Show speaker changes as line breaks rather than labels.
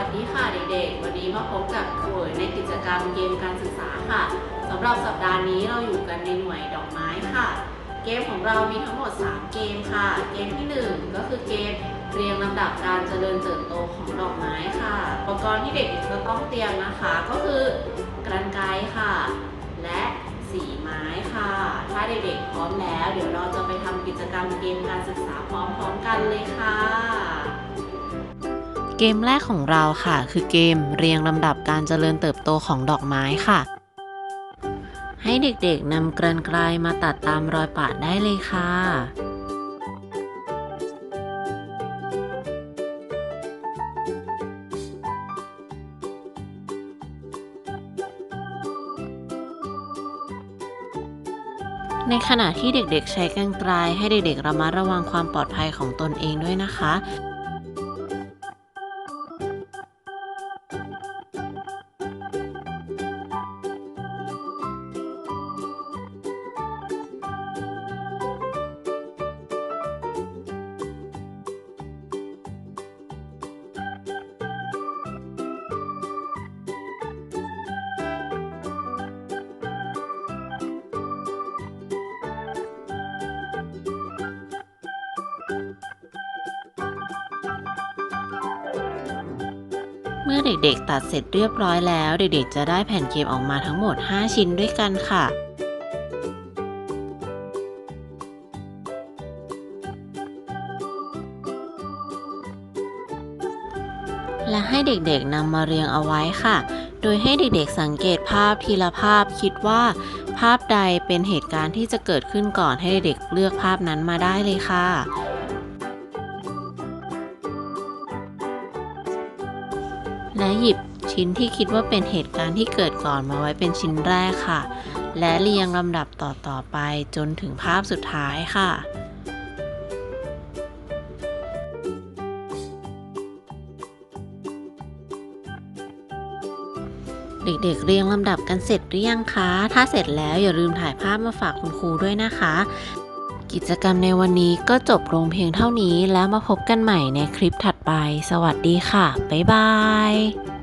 ัสดีค่ะเด็กๆ วันนี้มาพบกับครูเอ๋ยในกิจกรรมเกมการศึกษาค่ะสำหรับสัปดาห์นี้เราอยู่กันในหน่วยดอกไม้ค่ะ เกมของเรามีทั้งหมด 3 เกมค่ะ เกมที่ 1 ก็คือเกมเรียงลำดับการเจริญเติบโตของดอกไม้ค่ะ อุปกรณ์ที่เด็กๆจะต้องเตรียมนะคะ ก็คือกรรไกรค่ะ และสีไม้ค่ะ ถ้าเด็กๆพร้อมแล้ว เดี๋ยวเราจะไปทำกิจกรรมเกมการศึกษาพร้อมๆกันเลยค่ะ
เกมแรกของเราค่ะ คือเกมเรียงลำดับการเจริญเติบโตของดอกไม้ค่ะ ให้เด็กๆนำกรรไกรมาตัดตามรอยปาดได้เลยค่ะในขณะที่เด็กๆใช้กรรไกรให้เด็กๆระมัดระวังความปลอดภัยของตนเองด้วยนะคะ เมื่อเด็กๆ ตัดเสร็จเรียบร้อยแล้ว เด็กๆ จะได้แผ่นเกมออกมาทั้งหมด 5 ชิ้นด้วยกันค่ะและให้เด็กๆนำมาเรียงเอาไว้ค่ะ โดยให้เด็กๆสังเกตภาพทีละภาพคิดว่า ภาพใดเป็นเหตุการณ์ที่จะเกิดขึ้นก่อนให้เด็กๆเลือกภาพนั้นมาได้เลยค่ะ และหยิบชิ้นที่คิดว่าเป็นเหตุการณ์ที่เกิดก่อนมาไว้เป็นชิ้นแรกค่ะ และเรียงลำดับต่อๆไปจนถึงภาพสุดท้ายค่ะเด็กๆ เรียงลำดับกันเสร็จหรือยังคะ ถ้าเสร็จแล้วอย่าลืมถ่ายภาพมาฝากคุณครูด้วยนะคะ กิจกรรมในวันนี้ก็จบลงเพียงเท่านี้แล้วมาพบกันใหม่ในคลิปถัดไป สวัสดีค่ะ บ๊ายบาย